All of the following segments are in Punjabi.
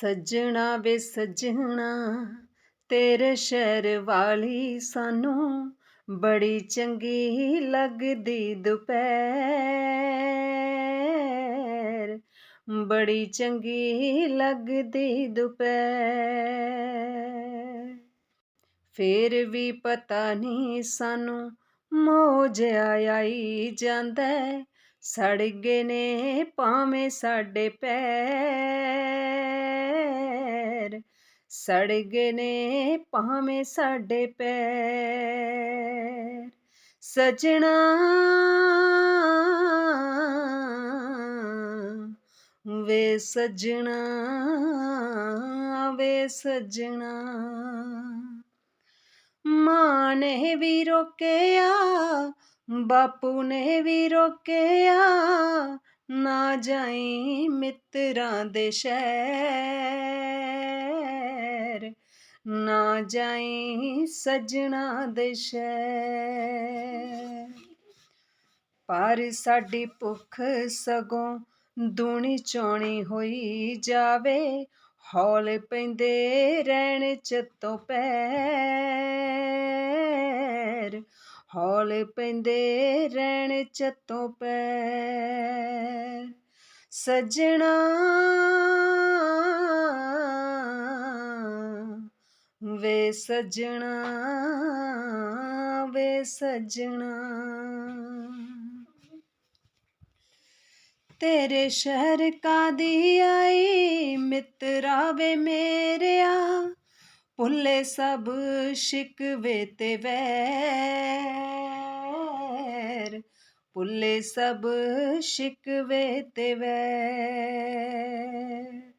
ਸੱਜਣਾ ਵੇ ਸੱਜਣਾ, ਤੇਰੇ ਸ਼ਹਿਰ ਵਾਲੀ ਸਾਨੂੰ ਬੜੀ ਚੰਗੀ ਲੱਗਦੀ ਦੁਪਹਿਰ ਬੜੀ ਚੰਗੀ ਲੱਗਦੀ ਦੁਪਹਿਰ ਫੇਰ ਵੀ ਪਤਾ ਨਹੀਂ ਸਾਨੂੰ ਮੋਜ ਆਈ ਜਾਂਦਾ ਹੈ। ਸੜ ਗਏ ਨੇ ਭਾਵੇਂ ਸਾਡੇ ਪੈਰ ਸੜ ਗਏ ਨੇ ਭਾਵੇਂ ਸਾਡੇ ਪੈਰ। ਸਜਣਾ ਵੇ ਸਜਣਾ ਵੇ ਸਜਣਾ। ਮਾਂ ਨੇ ਵੀ ਰੋਕਿਆ, ਬਾਪੂ ਨੇ ਵੀ ਰੋਕਿਆ, ਨਾ ਜਾਈ ਮਿੱਤਰਾਂ ਦੇ ਸ਼ਹਿਰ। ਨਾ ਜਾਈ ਸਜਣਾ ਦੇ ਪਰ ਸਾਡੀ ਭੁੱਖ ਸਗੋਂ ਦੂਣੀ ਚੋਣੀ ਹੋਈ ਜਾਵੇ, ਹੌਲ ਪੈਂਦੇ ਰਹਿਣ ਚੱਤੋਂ ਪੈਰ। ਹੌਲ ਪੈਂਦੇ ਰਹਿਣ ਚੱਤੋਂ ਪੈਰ। ਸਜਣਾ ਵੇ ਸਜਣਾ ਵੇ ਸਜਣਾ। ਤੇਰੇ ਸ਼ਹਿਰ ਕਾਦੀ ਆਈ, ਮਿੱਤਰਾ ਵੇ ਮੇਰਿਆ। ਭੁੱਲੇ ਸਭ ਸ਼ਿਕਵੇ ਤੇ ਵੈਰ। ਭੁੱਲੇ ਸਭ ਸ਼ਿਕਵੇ ਤੇ ਵੈਰ।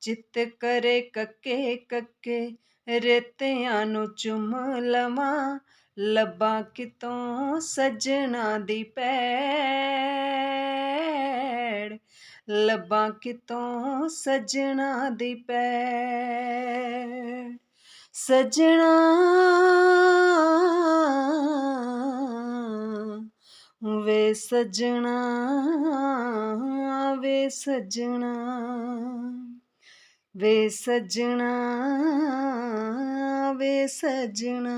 ਚਿੱਤ ਕਰੇ ਕੱਕੇ ਕੱਕੇ ਰੇਤਿਆਂ ਨੂੰ ਚੁੰਮ ਲਵਾਂ, ਲੱਭਾਂ ਕਿਤੋਂ ਸਜਣਾ ਦੀ ਪੈੜ। ਲੱਭਾਂ ਕਿਤੋਂ ਸਜਣਾ ਦੀ ਪੈੜ। ਸਜਣਾ, ਵੇ ਸਜਣਾ ਵੇ ਸਜਣਾ ਵੇ ਸਜਣਾ। ਵੇ ਸਜਣਾ।